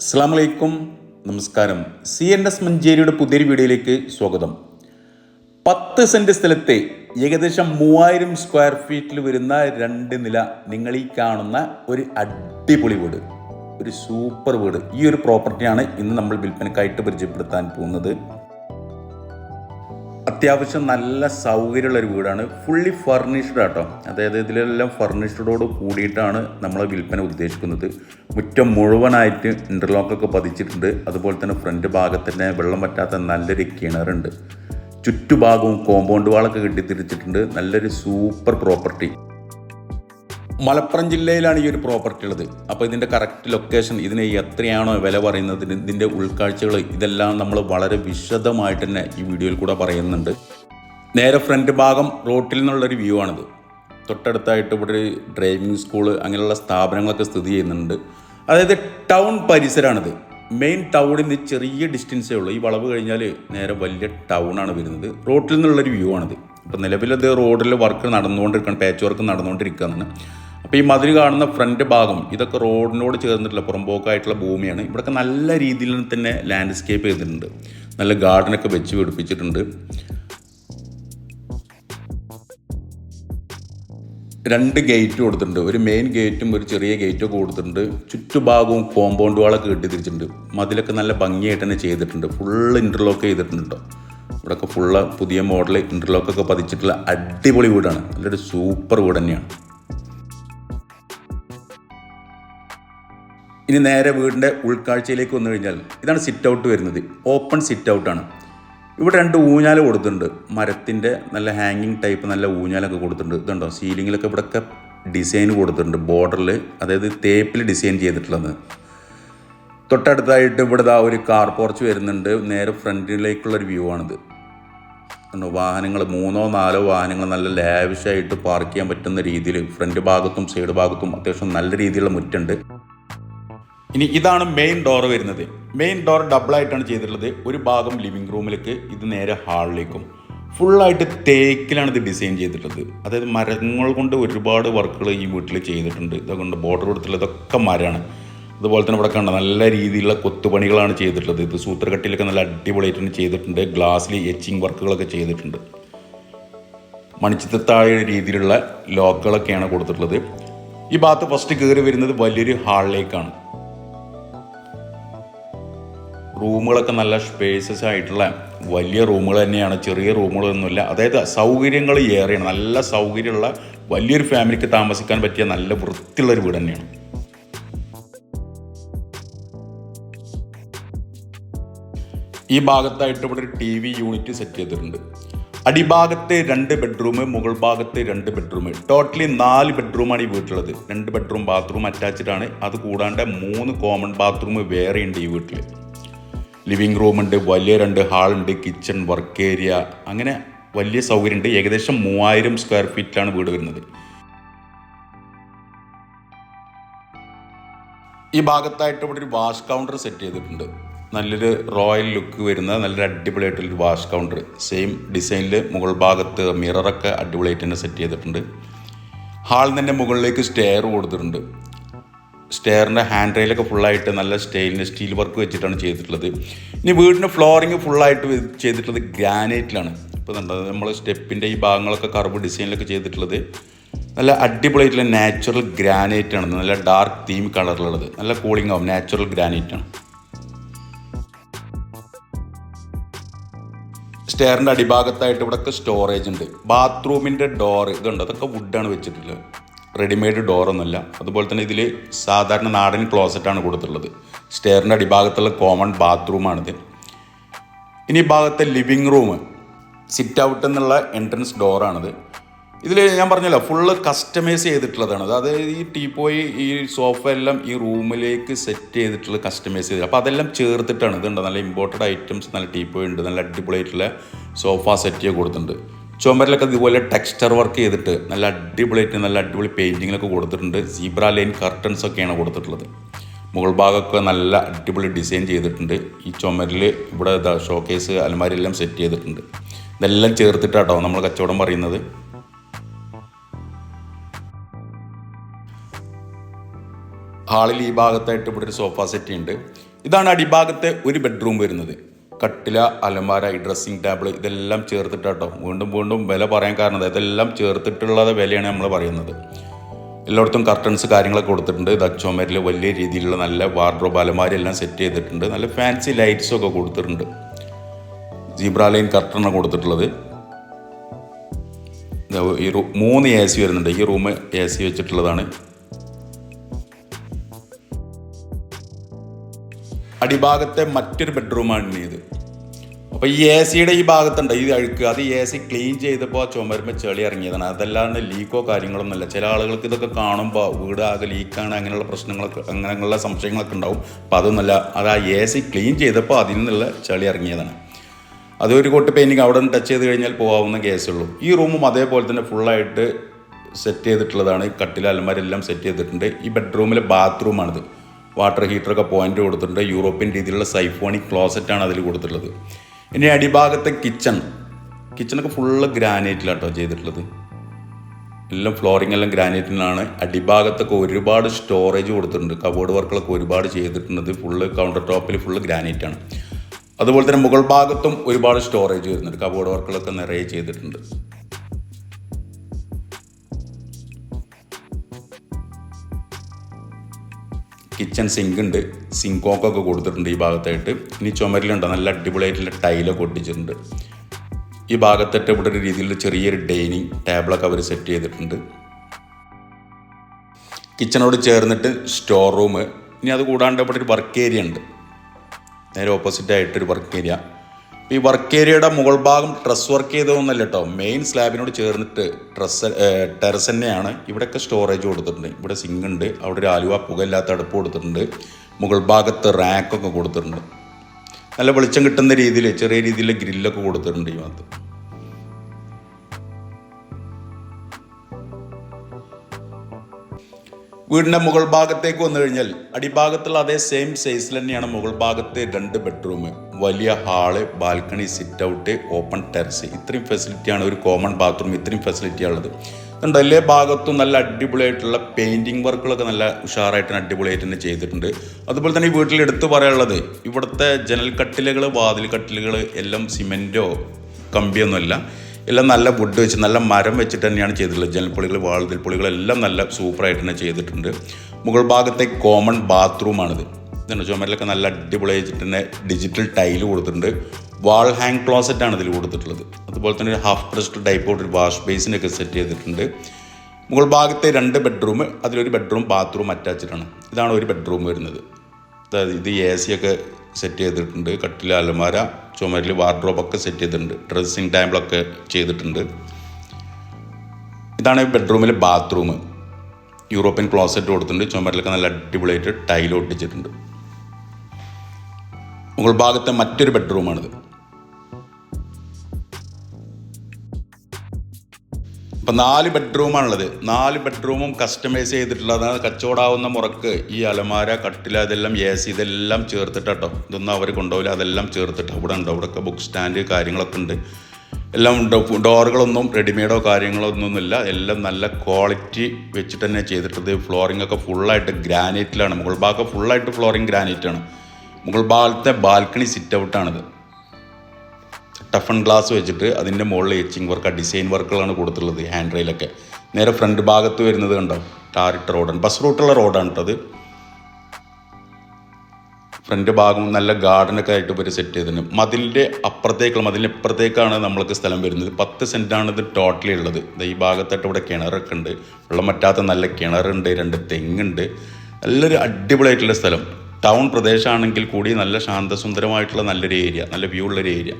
അസ്സാം വലൈക്കും നമസ്കാരം. സി എൻ എസ് മഞ്ചേരിയുടെ പുതിയൊരു വീഡിയോയിലേക്ക് സ്വാഗതം. പത്ത് സെന്റ് സ്ഥലത്തെ ഏകദേശം മൂവായിരം സ്ക്വയർ ഫീറ്റിൽ വരുന്ന രണ്ട് നില നിങ്ങൾ ഈ കാണുന്ന ഒരു അടിപൊളി വീട്. ഒരു സൂപ്പർ വീട്. ഈ ഒരു പ്രോപ്പർട്ടിയാണ് ഇന്ന് നമ്മൾ വിൽപ്പനക്കായിട്ട് പരിചയപ്പെടുത്താൻ പോകുന്നത്. അത്യാവശ്യം നല്ല സൗകര്യമുള്ള ഒരു വീടാണ്. ഫുള്ളി ഫർണിഷ്ഡ് ആട്ടോ. അതായത് ഇതിലെല്ലാം ഫർണിഷ്ഡോട് കൂടിയിട്ടാണ് നമ്മൾ വിൽപ്പന ഉദ്ദേശിക്കുന്നത്. മുറ്റം മുഴുവനായിട്ട് ഇന്റർലോക്കൊക്കെ പതിച്ചിട്ടുണ്ട്. അതുപോലെ തന്നെ ഫ്രണ്ട് ഭാഗത്തിന് വെള്ളം പറ്റാത്ത നല്ലൊരു കിണറുണ്ട്. ചുറ്റുഭാഗവും കോമ്പൗണ്ട് വാളൊക്കെ കെട്ടിത്തിരിച്ചിട്ടുണ്ട് നല്ലൊരു സൂപ്പർ പ്രോപ്പർട്ടി മലപ്പുറം ജില്ലയിലാണ് ഈ ഒരു പ്രോപ്പർട്ടി ഉള്ളത്. അപ്പോൾ ഇതിന്റെ കറക്റ്റ് ലൊക്കേഷൻ ഇതിന് എത്രയാണോ വില പറയുന്നത് ഇതിന്റെ ഉൾക്കാഴ്ചകൾ ഇതെല്ലാം നമ്മൾ വളരെ വിശദമായിട്ട് തന്നെ ഈ വീഡിയോയിൽ കൂടെ പറയുന്നുണ്ട്. നേരെ ഫ്രണ്ട് ഭാഗം റോട്ടിൽ നിന്നുള്ളൊരു വ്യൂ ആണിത്. തൊട്ടടുത്തായിട്ട് ഇവിടെ ഒരു ഡ്രൈവിംഗ് സ്കൂൾ അങ്ങനെയുള്ള സ്ഥാപനങ്ങളൊക്കെ സ്ഥിതി ചെയ്യുന്നുണ്ട്. അതായത് ടൗൺ പരിസരമാണിത് മെയിൻ ടൗണിൽ നിന്ന് ചെറിയ ഡിസ്റ്റൻസേ ഉള്ളൂ. ഈ വളവ് കഴിഞ്ഞാൽ നേരെ വലിയ ടൗണാണ് വരുന്നത്. റോട്ടിൽ നിന്നുള്ളൊരു വ്യൂ ആണിത്. അപ്പോൾ നിലവിലത് റോഡിൽ വർക്ക് നടന്നുകൊണ്ടിരിക്കുകയാണ് പാച്ച് വർക്ക് നടന്നുകൊണ്ടിരിക്കുകയാണ് അപ്പോൾ ഈ മതിൽ കാണുന്ന ഫ്രണ്ട് ഭാഗം ഇതൊക്കെ റോഡിനോട് ചേർന്നിട്ടുള്ള പുറമ്പോക്കായിട്ടുള്ള ഭൂമിയാണ്. ഇവിടെയൊക്കെ നല്ല രീതിയിൽ തന്നെ ലാൻഡ്സ്കേപ്പ് ചെയ്തിട്ടുണ്ട്. നല്ല ഗാർഡനൊക്കെ വെച്ച് പിടിപ്പിച്ചിട്ടുണ്ട്. രണ്ട് ഗേറ്റ് കൊടുത്തിട്ടുണ്ട്. ഒരു മെയിൻ ഗേറ്റും ഒരു ചെറിയ ഗേറ്റും ഒക്കെ കൊടുത്തിട്ടുണ്ട്. ചുറ്റുഭാഗവും കോമ്പൗണ്ട് വാളൊക്കെ കെട്ടിത്തിരിച്ചിട്ടുണ്ട്. മതിലൊക്കെ നല്ല ഭംഗിയായിട്ട് തന്നെ ചെയ്തിട്ടുണ്ട്. ഫുള്ള് ഇന്റർലോക്ക് ചെയ്തിട്ടുണ്ട് കേട്ടോ ഇവിടെയൊക്കെ ഫുള്ള് പുതിയ മോഡൽ ഇന്റർലോക്കൊക്കെ പതിച്ചിട്ടുള്ള അടിപൊളി വീടാണ്. നല്ലൊരു സൂപ്പർ വീട് തന്നെയാണ്. ഇനി നേരെ വീടിന്റെ ഉൾക്കാഴ്ചയിലേക്ക് വന്നു കഴിഞ്ഞാൽ ഇതാണ് സിറ്റ് ഔട്ട് വരുന്നത്. ഓപ്പൺ സിറ്റ് ഔട്ടാണ് ഇവിടെ രണ്ട് ഊഞ്ഞാൽ കൊടുത്തിട്ടുണ്ട്. മരത്തിന്റെ നല്ല ഹാങ്ങിങ് ടൈപ്പ് നല്ല ഊഞ്ഞാലൊക്കെ കൊടുത്തിട്ടുണ്ട്. ഇതുണ്ടോ? സീലിങ്ങിലൊക്കെ ഇവിടെയൊക്കെ ഡിസൈൻ കൊടുത്തിട്ടുണ്ട്. ബോർഡറിൽ അതായത് തേപ്പിൽ ഡിസൈൻ ചെയ്തിട്ടുള്ളത്. തൊട്ടടുത്തായിട്ട് ഇവിടെ ഒരു കാർ പോർച്ച് വരുന്നുണ്ട്. നേരെ ഫ്രണ്ടിലേക്കുള്ളൊരു വ്യൂ ആണിത്. വാഹനങ്ങൾ മൂന്നോ നാലോ വാഹനങ്ങൾ നല്ല ലാവിഷായിട്ട് പാർക്ക് ചെയ്യാൻ പറ്റുന്ന രീതിയിൽ ഫ്രണ്ട് ഭാഗത്തും സൈഡ് ഭാഗത്തും അത്യാവശ്യം നല്ല രീതിയിലുള്ള മുറ്റുണ്ട്. ഇനി ഇതാണ് മെയിൻ ഡോർ വരുന്നത്. മെയിൻ ഡോർ ഡബിളായിട്ടാണ് ചെയ്തിട്ടുള്ളത്. ഒരു ഭാഗം ലിവിംഗ് റൂമിലേക്ക് ഇത് നേരെ ഹാളിലേക്കും ഫുള്ളായിട്ട് തേക്കിലാണ് ഇത് ഡിസൈൻ ചെയ്തിട്ടുള്ളത്. അതായത് മരങ്ങൾ കൊണ്ട് ഒരുപാട് വർക്കുകൾ ഈ വീട്ടിൽ ചെയ്തിട്ടുണ്ട്. ഇതുകൊണ്ട് ബോർഡർ കൊടുത്തിട്ടുള്ളത് ഇതൊക്കെ മരമാണ്. അതുപോലെ തന്നെ ഇവിടെ കണ്ട നല്ല രീതിയിലുള്ള കൊത്തുപണികളാണ് ചെയ്തിട്ടുള്ളത്. ഇത് സൂത്രക്കട്ടിലൊക്കെ നല്ല അടിപൊളിയായിട്ട് ചെയ്തിട്ടുണ്ട്. ഗ്ലാസ്സിൽ എച്ചിങ് വർക്കുകളൊക്കെ ചെയ്തിട്ടുണ്ട്. മണിച്ചിത്രത്താഴ രീതിയിലുള്ള ലോക്കുകളൊക്കെയാണ് കൊടുത്തിട്ടുള്ളത്. ഈ ഭാഗത്ത് ഫസ്റ്റ് കയറി വരുന്നത് വലിയൊരു ഹാളിലേക്കാണ് റൂമുകളൊക്കെ നല്ല സ്പേസസ് ആയിട്ടുള്ള വലിയ റൂമുകൾ തന്നെയാണ്. ചെറിയ റൂമുകളൊന്നുമില്ല. അതായത് സൗകര്യങ്ങൾ ഏറെയാണ്. നല്ല സൗകര്യമുള്ള വലിയൊരു ഫാമിലിക്ക് താമസിക്കാൻ പറ്റിയ നല്ല വൃത്തിയുള്ളൊരു വീട് തന്നെയാണ്. ഈ ഭാഗത്തായിട്ട് ഇവിടെ ഒരു ടി വി യൂണിറ്റ് സെറ്റ് ചെയ്തിട്ടുണ്ട്. അടിഭാഗത്ത് രണ്ട് ബെഡ്റൂം മുകൾ ഭാഗത്ത് രണ്ട് ബെഡ്റൂം ടോട്ടലി നാല് ബെഡ്റൂമാണ് ഈ വീട്ടിലുള്ളത്. രണ്ട് ബെഡ്റൂം ബാത്റൂം അറ്റാച്ച്ഡ് ആണ്. അത് കൂടാണ്ട് മൂന്ന് കോമൺ ബാത്റൂം വേറെ ഉണ്ട് ഈ വീട്ടിൽ ലിവിങ് റൂമുണ്ട് വലിയ രണ്ട് ഹാളുണ്ട് കിച്ചൺ വർക്ക് ഏരിയ. അങ്ങനെ വലിയ സൗകര്യമുണ്ട്. ഏകദേശം മൂവായിരം സ്ക്വയർ ഫീറ്റിലാണ് വീട് വരുന്നത്. ഈ ഭാഗത്തായിട്ട് ഇവിടെ ഒരു വാഷ് കൗണ്ടർ സെറ്റ് ചെയ്തിട്ടുണ്ട്. നല്ലൊരു റോയൽ ലുക്ക് വരുന്ന നല്ലൊരു അടിപൊളിയായിട്ടുള്ളൊരു വാഷ് കൗണ്ടർ. സെയിം ഡിസൈനിൽ മുകൾ ഭാഗത്ത് മിററൊക്കെ അടിപൊളിയായിട്ട് തന്നെ സെറ്റ് ചെയ്തിട്ടുണ്ട്. ഹാളിൽ തന്നെ മുകളിലേക്ക് സ്റ്റെയർ കൊടുത്തിട്ടുണ്ട്. സ്റ്റെയറിന്റെ ഹാൻഡ് റെയിലൊക്കെ ഫുള്ളായിട്ട് നല്ല സ്റ്റെയിലിന് സ്റ്റീൽ വർക്ക് വെച്ചിട്ടാണ് ചെയ്തിട്ടുള്ളത്. ഇനി വീടിന്റെ ഫ്ലോറിങ് ഫുള്ളായിട്ട് ചെയ്തിട്ടുള്ളത് ഗ്രാനൈറ്റിലാണ്. ഇപ്പോൾ നമ്മൾ സ്റ്റെപ്പിന്റെ ഈ ഭാഗങ്ങളൊക്കെ കർവ് ഡിസൈനിലൊക്കെ ചെയ്തിട്ടുള്ളത്. നല്ല അടിപൊളിയായിട്ടുള്ള നാച്ചുറൽ ഗ്രാനൈറ്റ് ആണ് നല്ല ഡാർക്ക് തീം കളറിലുള്ളത്. നല്ല കൂളിംഗ് ആവും നാച്ചുറൽ ഗ്രാനൈറ്റ് ആണ് സ്റ്റെയറിന്റെ അടിഭാഗത്തായിട്ട് ഇവിടെയൊക്കെ സ്റ്റോറേജ് ഉണ്ട്. ബാത്റൂമിന്റെ ഡോർ ഇതുണ്ട്. അതൊക്കെ വുഡാണ് വെച്ചിട്ടുള്ളത്. റെഡിമെയ്ഡ് ഡോറൊന്നുമല്ല അതുപോലെ തന്നെ ഇതിൽ സാധാരണ നാടൻ ക്ലോസറ്റാണ് കൊടുത്തിട്ടുള്ളത്. സ്റ്റെയറിന്റെ അടിഭാഗത്തുള്ള കോമൺ ബാത്റൂമാണിത് ഇനി ഭാഗത്തെ ലിവിങ് റൂം സിറ്റ് ഔട്ട് എന്നുള്ള എൻട്രൻസ് ഡോറാണിത് ഇതിൽ ഞാൻ പറഞ്ഞല്ലോ ഫുള്ള് കസ്റ്റമൈസ് ചെയ്തിട്ടുള്ളതാണ്. അതായത് ഈ ടീപ്പോയി ഈ സോഫ എല്ലാം ഈ റൂമിലേക്ക് സെറ്റ് ചെയ്തിട്ടുള്ള കസ്റ്റമൈസ് ചെയ്ത്. അപ്പോൾ അതെല്ലാം ചേർത്തിട്ടാണ് ഇതുണ്ട് നല്ല ഇമ്പോർട്ടഡ് ഐറ്റംസ് നല്ല ടീപ്പോയി ഉണ്ട് നല്ല അടിപൊളിയായിട്ടുള്ള സോഫ സെറ്റ് ചെയ്ത് കൊടുത്തിട്ടുണ്ട്. ചുമരിലൊക്കെ ഇതുപോലെ ടെക്സ്ചർ വർക്ക് ചെയ്തിട്ട് നല്ല അടിപൊളിയായിട്ട് നല്ല അടിപൊളി പെയിന്റിങ്ങിലൊക്കെ കൊടുത്തിട്ടുണ്ട്. സീബ്ര ലൈൻ കർട്ടൻസ് ഒക്കെയാണ് കൊടുത്തിട്ടുള്ളത്. മുകൾ ഭാഗമൊക്കെ നല്ല അടിപൊളി ഡിസൈൻ ചെയ്തിട്ടുണ്ട്. ഈ ചുമരിൽ ഇവിടെ ഷോക്കേസ് അലമാരി എല്ലാം സെറ്റ് ചെയ്തിട്ടുണ്ട്. ഇതെല്ലാം ചേർത്തിട്ടാട്ടോ നമ്മൾ കച്ചവടം പറയുന്നത്. ഹാളിൽ ഈ ഭാഗത്തായിട്ട് ഇവിടെ ഒരു സോഫ സെറ്റ് ഉണ്ട് ഇതാണ് അടിഭാഗത്തെ ഒരു ബെഡ്റൂം വരുന്നത്. കട്ടില അലമാര ഈ ഡ്രസ്സിങ് ടേബിൾ ഇതെല്ലാം ചേർത്തിട്ടാട്ടോ. വീണ്ടും വീണ്ടും വില പറയാൻ കാരണം ഇതെല്ലാം ചേർത്തിട്ടുള്ള വിലയാണ് നമ്മൾ പറയുന്നത്. എല്ലായിടത്തും കർട്ടൻസ് കാര്യങ്ങളൊക്കെ കൊടുത്തിട്ടുണ്ട്. ഇത് ചുമരിൽ വലിയ രീതിയിലുള്ള നല്ല വാർഡ്രോബ് അലമാര എല്ലാം സെറ്റ് ചെയ്തിട്ടുണ്ട്. നല്ല ഫാൻസി ലൈറ്റ്സും ഒക്കെ കൊടുത്തിട്ടുണ്ട്. സീബ്ര ലൈൻ കർട്ടനാണ് കൊടുത്തിട്ടുള്ളത്. ഈ മൂന്ന് എ സി വരുന്നുണ്ട്. ഈ റൂം എ സി വെച്ചിട്ടുള്ളതാണ്. അടിഭാഗത്തെ മറ്റൊരു ബെഡ്റൂമാണ് ഇത് അപ്പോൾ ഈ എ സിയുടെ ഈ ഭാഗത്തുണ്ട് ഈ അഴുക്ക്. അത് എ സി ക്ലീൻ ചെയ്തപ്പോൾ ചുമരുമ്പോൾ ചെളി ഇറങ്ങിയതാണ്. അതല്ലാണ്ട് ലീക്കോ കാര്യങ്ങളൊന്നുമില്ല ചില ആളുകൾക്ക് ഇതൊക്കെ കാണുമ്പോൾ വീട് ആകെ ലീക്കാണ് അങ്ങനെയുള്ള പ്രശ്നങ്ങളൊക്കെ അങ്ങനെയുള്ള സംശയങ്ങളൊക്കെ ഉണ്ടാവും. അപ്പോൾ അതൊന്നുമല്ല. അത് ആ എ സി ക്ലീൻ ചെയ്തപ്പോൾ അതിൽ നിന്നുള്ള ചെളി ഇറങ്ങിയതാണ്. അതൊരു കോട്ട് പെയിന്റിങ് അവിടെ നിന്ന് ടച്ച് ചെയ്ത് കഴിഞ്ഞാൽ പോകാവുന്ന കേസുള്ളൂ ഈ റൂമും അതേപോലെ തന്നെ ഫുള്ളായിട്ട് സെറ്റ് ചെയ്തിട്ടുള്ളതാണ്. കട്ടിൽ അലമാരെല്ലാം സെറ്റ് ചെയ്തിട്ടുണ്ട്. ഈ ബെഡ്റൂമിലെ ബാത്റൂമാണിത് വാട്ടർ ഹീറ്ററൊക്കെ പോയിന്റ് കൊടുത്തിട്ടുണ്ട്. യൂറോപ്യൻ രീതിയിലുള്ള സൈഫോണിക് ക്ലോസറ്റാണ് അതിൽ കൊടുത്തിട്ടുള്ളത്. ഇനി അടിഭാഗത്തെ കിച്ചൺ കിച്ചണൊക്കെ ഫുള്ള് ഗ്രാനൈറ്റിലാട്ടോ ചെയ്തിട്ടുള്ളത്. എല്ലാം ഫ്ലോറിംഗ് എല്ലാം ഗ്രാനൈറ്റിനാണ് അടിഭാഗത്തൊക്കെ ഒരുപാട് സ്റ്റോറേജ് കൊടുത്തിട്ടുണ്ട്. കബോർഡ് വർക്കുകളൊക്കെ ഒരുപാട് ചെയ്തിട്ടുണ്ട് ഫുള്ള് കൗണ്ടർ ടോപ്പിൽ ഫുള്ള് ഗ്രാനൈറ്റ് ആണ്. അതുപോലെ തന്നെ മുകൾ ഭാഗത്തും ഒരുപാട് സ്റ്റോറേജ് വരുന്നുണ്ട്. കബോർഡ് വർക്കുകളൊക്കെ നിറയെ ചെയ്തിട്ടുണ്ട്. കിച്ചൺ സിങ്ക് ഉണ്ട്. സിങ്കോക്കൊക്കെ കൊടുത്തിട്ടുണ്ട് ഈ ഭാഗത്തായിട്ട്. ഇനി ചുമരിലുണ്ട്. നല്ല അടിപൊളിയായിട്ടുള്ള ടൈലൊക്കെ ഒട്ടിച്ചിട്ടുണ്ട്. ഈ ഭാഗത്തായിട്ട് ഇവിടെ ഒരു രീതിയിൽ ചെറിയൊരു ഡൈനിങ് ടേബിളൊക്കെ അവർ സെറ്റ് ചെയ്തിട്ടുണ്ട്. കിച്ചണോട് ചേർന്നിട്ട് സ്റ്റോർ റൂം ഇനി അത് കൂടാണ്ട് ഇവിടെ ഒരു വർക്ക് ഏരിയ ഉണ്ട്. നേരെ ഓപ്പോസിറ്റ് ആയിട്ടൊരു വർക്ക് ഏരിയ ഈ വർക്ക് ഏരിയയുടെ മുകൾ ഭാഗം ട്രസ് വർക്ക് ചെയ്തതൊന്നല്ല കേട്ടോ മെയിൻ സ്ലാബിനോട് ചേർന്നിട്ട് ട്രസ് ടെറസ് തന്നെയാണ്. ഇവിടെയൊക്കെ സ്റ്റോറേജ് കൊടുത്തിട്ടുണ്ട്. ഇവിടെ സിങ്ക് ഉണ്ട്. അവിടെ ഒരു ആലുവ പുകയില്ലാത്ത അടുപ്പ് കൊടുത്തിട്ടുണ്ട്. മുകൾ ഭാഗത്ത് റാക്കൊക്കെ കൊടുത്തിട്ടുണ്ട്. നല്ല വെളിച്ചം കിട്ടുന്ന രീതിയിൽ ചെറിയ രീതിയിൽ ഗ്രില്ലൊക്കെ കൊടുത്തിട്ടുണ്ട് ഈ ഭാഗത്ത്. വീടിന്റെ മുകൾ ഭാഗത്തേക്ക് വന്നു കഴിഞ്ഞാൽ അടിഭാഗത്തുള്ള അതേ സെയിം സൈസിൽ തന്നെയാണ് മുകൾ ഭാഗത്തെ രണ്ട് ബെഡ്റൂം വലിയ hall balcony sit out open terrace ഇത്രയും ഫെസിലിറ്റിയാണ് ഒരു കോമൺ ബാത്റൂം ഇത്രയും ഫെസിലിറ്റി ഉള്ളത്. അതുകൊണ്ട് എല്ലാ ഭാഗത്തും നല്ല അടിപൊളിയായിട്ടുള്ള പെയിന്റിങ് വർക്കുകളൊക്കെ നല്ല ഉഷാറായിട്ട് അടിപൊളിയായിട്ട് തന്നെ ചെയ്തിട്ടുണ്ട്. അതുപോലെ തന്നെ ഈ വീട്ടിൽ എടുത്തു പറയാനുള്ളത് ഇവിടുത്തെ ജനൽ കട്ടിലുകൾ വാതിൽ കട്ടിലുകൾ എല്ലാം സിമെന്റോ കമ്പിയൊന്നുമല്ല. എല്ലാം നല്ല വുഡ് വെച്ച് നല്ല മരം വെച്ചിട്ട് തന്നെയാണ് ചെയ്തിട്ടുള്ളത്. ജനൽപ്പൊളികൾ വാതിൽപ്പൊളികൾ എല്ലാം നല്ല സൂപ്പറായിട്ട് തന്നെ ചെയ്തിട്ടുണ്ട്. മുകൾ ഭാഗത്തെ കോമൺ ബാത്റൂമാണിത് ഇതാണ് ചുമരിലൊക്കെ നല്ല അടിപൊളിയായിട്ട് തന്നെ ഡിജിറ്റൽ ടൈൽ കൊടുത്തിട്ടുണ്ട്. വാൾ ഹാങ് ക്ലോസറ്റ് ആണ് ഇതിൽ കൊടുത്തിട്ടുള്ളത്. അതുപോലെ തന്നെ ഒരു ഹാഫ് പ്രസ്റ്റ് ടൈപ്പ് ഒരു വാഷ് ബേസിനൊക്കെ സെറ്റ് ചെയ്തിട്ടുണ്ട്. മുകൾ ഭാഗത്തെ രണ്ട് ബെഡ്റൂം അതിലൊരു ബെഡ്റൂം ബാത്റൂം അറ്റാച്ചിട്ടാണ് ഇതാണ് ഒരു ബെഡ്റൂം വരുന്നത്. അതായത് ഇത് എ സി ഒക്കെ സെറ്റ് ചെയ്തിട്ടുണ്ട്. കട്ടിൽ അലമാര ചുമരിൽ വാർഡ്രോബൊക്കെ സെറ്റ് ചെയ്തിട്ടുണ്ട്. ഡ്രസ്സിങ് ടേബിളൊക്കെ ചെയ്തിട്ടുണ്ട്. ഇതാണ് ബെഡ്റൂമിലെ ബാത്റൂം യൂറോപ്യൻ ക്ലോസറ്റ് കൊടുത്തിട്ടുണ്ട്. ചുമരിലൊക്കെ നല്ല അടിപൊളിയായിട്ട് ടൈൽ ഒട്ടിച്ചിട്ടുണ്ട്. മുകൾ ഭാഗത്തെ മറ്റൊരു ബെഡ്റൂമാണിത്. ഇപ്പം നാല് ബെഡ്റൂമാണുള്ളത്. നാല് ബെഡ്റൂമും കസ്റ്റമൈസ് ചെയ്തിട്ടുള്ളതാണ് കച്ചവടാവുന്ന മുറക്ക്. ഈ അലമാര കട്ടില ഇതെല്ലാം എ സി ഇതെല്ലാം ചേർത്തിട്ടോ ഇതൊന്നും അവർ കൊണ്ടുപോകില്ല അതെല്ലാം ചേർത്തിട്ട് അവിടെ ഉണ്ട്. അവിടെയൊക്കെ ബുക്ക് സ്റ്റാൻഡ് കാര്യങ്ങളൊക്കെ ഉണ്ട്. എല്ലാം ഡോറുകളൊന്നും റെഡിമെയ്ഡോ കാര്യങ്ങളോ ഒന്നുമില്ല. എല്ലാം നല്ല ക്വാളിറ്റി വെച്ചിട്ട് തന്നെ ചെയ്തിട്ടത് ഫ്ലോറിംഗ് ഒക്കെ ഫുള്ളായിട്ട് ഗ്രാനൈറ്റിലാണ്. മുകൾ ഭാഗം ഫുള്ളായിട്ട് ഫ്ലോറിംഗ് ഗ്രാനൈറ്റാണ്. മുകൾ ഭാഗത്തെ ബാൽക്കണി സിറ്റ് ഔട്ടാണിത് ടഫൺ ഗ്ലാസ് വെച്ചിട്ട് അതിന്റെ മുകളിൽ എച്ചിങ് വർക്ക് ഡിസൈൻ വർക്കുകളാണ് കൊടുത്തുള്ളത് ഹാൻഡ് റെയിലൊക്കെ നേരെ ഫ്രണ്ട് ഭാഗത്ത് വരുന്നത് കണ്ടോ? ടാറിട്ട റോഡാണ് ബസ് റൂട്ടുള്ള റോഡാണ് കേട്ടത് ഫ്രണ്ട് ഭാഗം നല്ല ഗാർഡനൊക്കെ ആയിട്ട് ഇവർ സെറ്റ് ചെയ്തിട്ടുണ്ട്. മതിലിന്റെ അപ്പുറത്തേക്കുള്ള മതിലിന്റെ ഇപ്പുറത്തേക്കാണ് നമ്മൾക്ക് സ്ഥലം വരുന്നത്. പത്ത് സെന്റാണ് ഇത് ടോട്ടലി ഉള്ളത്. ഈ ഭാഗത്തായിട്ട് ഇവിടെ കിണറൊക്കെ ഉണ്ട്. വെള്ളം പറ്റാത്ത നല്ല കിണറുണ്ട് രണ്ട് തെങ്ങുണ്ട് നല്ലൊരു അടിപൊളിയായിട്ടുള്ള സ്ഥലം. ടൗൺ പ്രദേശമാണെങ്കിൽ കൂടി നല്ല ശാന്തസുന്ദരമായിട്ടുള്ള നല്ലൊരു ഏരിയ നല്ല വ്യൂ ഉള്ളൊരു ഏരിയ.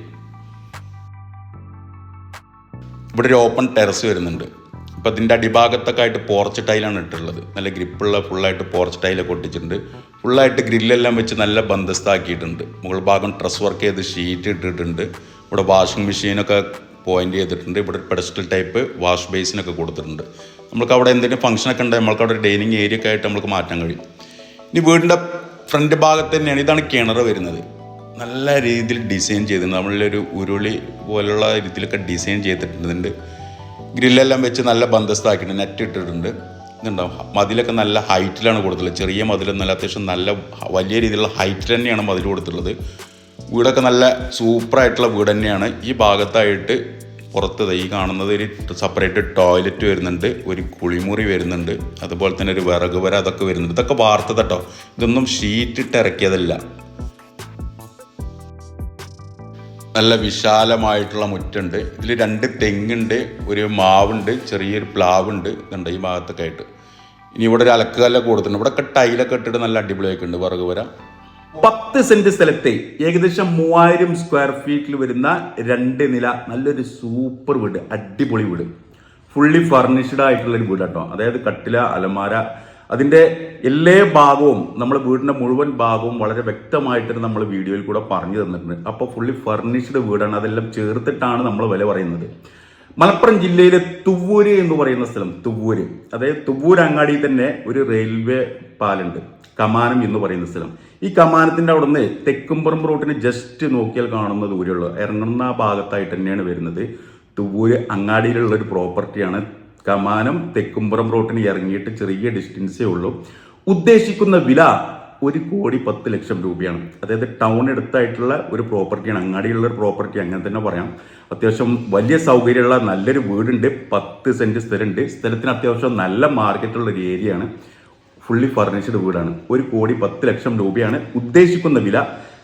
ഇവിടെ ഒരു ഓപ്പൺ ടെറസ് വരുന്നുണ്ട്. അപ്പോൾ അതിന്റെ അടിഭാഗത്തൊക്കെ ആയിട്ട് പോർച്ച് ടൈലാണ് ഇട്ടുള്ളത് നല്ല ഗ്രിപ്പുള്ള ഫുള്ളായിട്ട് പോർച്ച് ടൈലൊക്കെ ഒട്ടിച്ചിട്ടുണ്ട്. ഫുള്ളായിട്ട് ഗ്രില്ലെല്ലാം വെച്ച് നല്ല ബന്ധസ്ഥാക്കിയിട്ടുണ്ട് മുകൾ ഭാഗം ട്രസ് വർക്ക് ചെയ്ത് ഷീറ്റ് ഇട്ടിട്ടുണ്ട്. ഇവിടെ വാഷിംഗ് മെഷീനൊക്കെ പോയിന്റ് ചെയ്തിട്ടുണ്ട്. ഇവിടെ പെഡസ്റ്റൽ ടൈപ്പ് വാഷ് ബേസിനൊക്കെ കൊടുത്തിട്ടുണ്ട്. നമുക്ക് അവിടെ എന്തെങ്കിലും ഫംഗ്ഷനൊക്കെ ഉണ്ടെങ്കിൽ നമുക്ക് അവിടെ ഡൈനിങ് ഏരിയ ഒക്കെ ആയിട്ട് നമുക്ക് മാറ്റാൻ കഴിയും. ഇനി വീടിന്റെ ഫ്രണ്ട് ഭാഗത്ത് തന്നെയാണ് ഇതാണ് കിണർ വരുന്നത്. നല്ല രീതിയിൽ ഡിസൈൻ ചെയ്ത് നമ്മളൊരു ഉരുളി പോലുള്ള രീതിയിലൊക്കെ ഡിസൈൻ ചെയ്തിട്ടുണ്ട്. ഗ്രില്ലെല്ലാം വെച്ച് നല്ല ബന്ധസ്ഥാക്കിയിട്ടുണ്ട് നെറ്റ് ഇട്ടിട്ടുണ്ട്. ഇതുണ്ടാവും മതിലൊക്കെ നല്ല ഹൈറ്റിലാണ് കൊടുത്തുള്ളത് ചെറിയ മതിലൊന്നല്ല അത്യാവശ്യം നല്ല വലിയ രീതിയിലുള്ള ഹൈറ്റിൽ തന്നെയാണ് മതിൽ കൊടുത്തിട്ടുള്ളത്. വീടൊക്കെ നല്ല സൂപ്പറായിട്ടുള്ള വീട് തന്നെയാണ്. ഈ ഭാഗത്തായിട്ട് പുറത്ത് ഈ കാണുന്നത് ഒരു സെപ്പറേറ്റ് ടോയ്ലറ്റ് വരുന്നുണ്ട് ഒരു കുളിമുറി വരുന്നുണ്ട് അതുപോലെ തന്നെ ഒരു വിറക് വര അതൊക്കെ വരുന്നുണ്ട്. ഇതൊക്കെ വാർത്തത് കേട്ടോ. ഇതൊന്നും ഷീറ്റ് ഇട്ട് ഇറക്കിയതല്ല. നല്ല വിശാലമായിട്ടുള്ള മുറ്റുണ്ട്. ഇതിൽ രണ്ട് തെങ്ങുണ്ട് ഒരു മാവുണ്ട് ചെറിയൊരു പ്ലാവുണ്ട്. ഇതുണ്ട് ഈ ഭാഗത്തൊക്കെ ആയിട്ട്. ഇനി ഇവിടെ ഒരു അലക്കുകല്ലൊക്കെ കൊടുത്തിട്ടുണ്ട്. ഇവിടെയൊക്കെ ടൈലൊക്കെ ഇട്ടിട്ട് നല്ല അടിപൊളിയൊക്കെ ഉണ്ട് വിറക് വര. പത്ത് സെന്റ് സ്ഥലത്തെ ഏകദേശം മൂവായിരം സ്ക്വയർ ഫീറ്റിൽ വരുന്ന രണ്ട് നില നല്ലൊരു സൂപ്പർ വീട് അടിപൊളി വീട്. ഫുള്ളി ഫർണിഷ്ഡ് ആയിട്ടുള്ള ഒരു വീട് കേട്ടോ അതായത് കട്ടില അലമാര. അതിന്റെ എല്ലാ ഭാഗവും നമ്മൾ വീടിന്റെ മുഴുവൻ ഭാഗവും വളരെ വ്യക്തമായിട്ട് നമ്മൾ വീഡിയോയിൽ കൂടെ പറഞ്ഞു തന്നിട്ടുണ്ട്. അപ്പോൾ ഫുള്ളി ഫർണിഷ്ഡ് വീടാണ്. അതെല്ലാം ചേർത്തിട്ടാണ് നമ്മൾ വില പറയുന്നത്. മലപ്പുറം ജില്ലയിലെ തുവ്വൂര് എന്ന് പറയുന്ന സ്ഥലം തുവ്വൂര്. അതായത് തുവ്വൂർ അങ്ങാടിയിൽ തന്നെ ഒരു റെയിൽവേ പാലുണ്ട് കമാനം എന്ന് പറയുന്ന സ്ഥലം. ഈ കമാനത്തിന്റെ അവിടെ നിന്ന് തെക്കുംപുറം റൂട്ടിന് ജസ്റ്റ് നോക്കിയാൽ കാണുന്ന ദൂരമുള്ള എറണ ഭാഗത്തായിട്ട് തന്നെയാണ് വരുന്നത്. തുവൂര് അങ്ങാടിയിലുള്ള ഒരു പ്രോപ്പർട്ടിയാണ്. കമാനം തെക്കുംപുറം റൂട്ടിന് ഇറങ്ങിയിട്ട് ചെറിയ ഡിസ്റ്റൻസേ ഉള്ളൂ. ഉദ്ദേശിക്കുന്ന വില ഒരു കോടി പത്ത് ലക്ഷം രൂപയാണ്. അതായത് ടൗൺ എടുത്തായിട്ടുള്ള ഒരു പ്രോപ്പർട്ടിയാണ് അങ്ങാടിയുള്ള ഒരു പ്രോപ്പർട്ടി അങ്ങനെ തന്നെ പറയാം. അത്യാവശ്യം വലിയ സൗകര്യമുള്ള നല്ലൊരു വീടുണ്ട്. പത്ത് സെന്റ് സ്ഥലമുണ്ട്. സ്ഥലത്തിന് അത്യാവശ്യം നല്ല മാർക്കറ്റുള്ള ഒരു ഏരിയയാണ് ഫുള്ളി ഫർണിഷ്ഡ് വീടാണ്. ഒരു കോടി പത്ത് ലക്ഷം രൂപയാണ് ഉദ്ദേശിക്കുന്ന വില.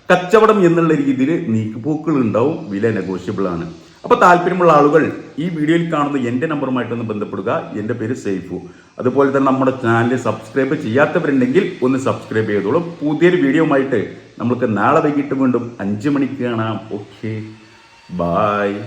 കച്ചവടം എന്നുള്ള രീതിയിൽ നീക്കുപോക്കുകൾ ഉണ്ടാവും വില നെഗോഷ്യബിൾ ആണ്. അപ്പോൾ താല്പര്യമുള്ള ആളുകൾ ഈ വീഡിയോയിൽ കാണുന്ന എന്റെ നമ്പറുമായിട്ടൊന്ന് ബന്ധപ്പെടുക. എന്റെ പേര് സേഫു അതുപോലെ തന്നെ നമ്മുടെ ചാനൽ സബ്സ്ക്രൈബ് ചെയ്യാത്തവരുണ്ടെങ്കിൽ ഒന്ന് സബ്സ്ക്രൈബ് ചെയ്തോളൂ. പുതിയൊരു വീഡിയോ ആയിട്ട് നമുക്ക് നാളെ വൈകിട്ട് വീണ്ടും അഞ്ച് മണിക്ക് കാണാം. Okay bye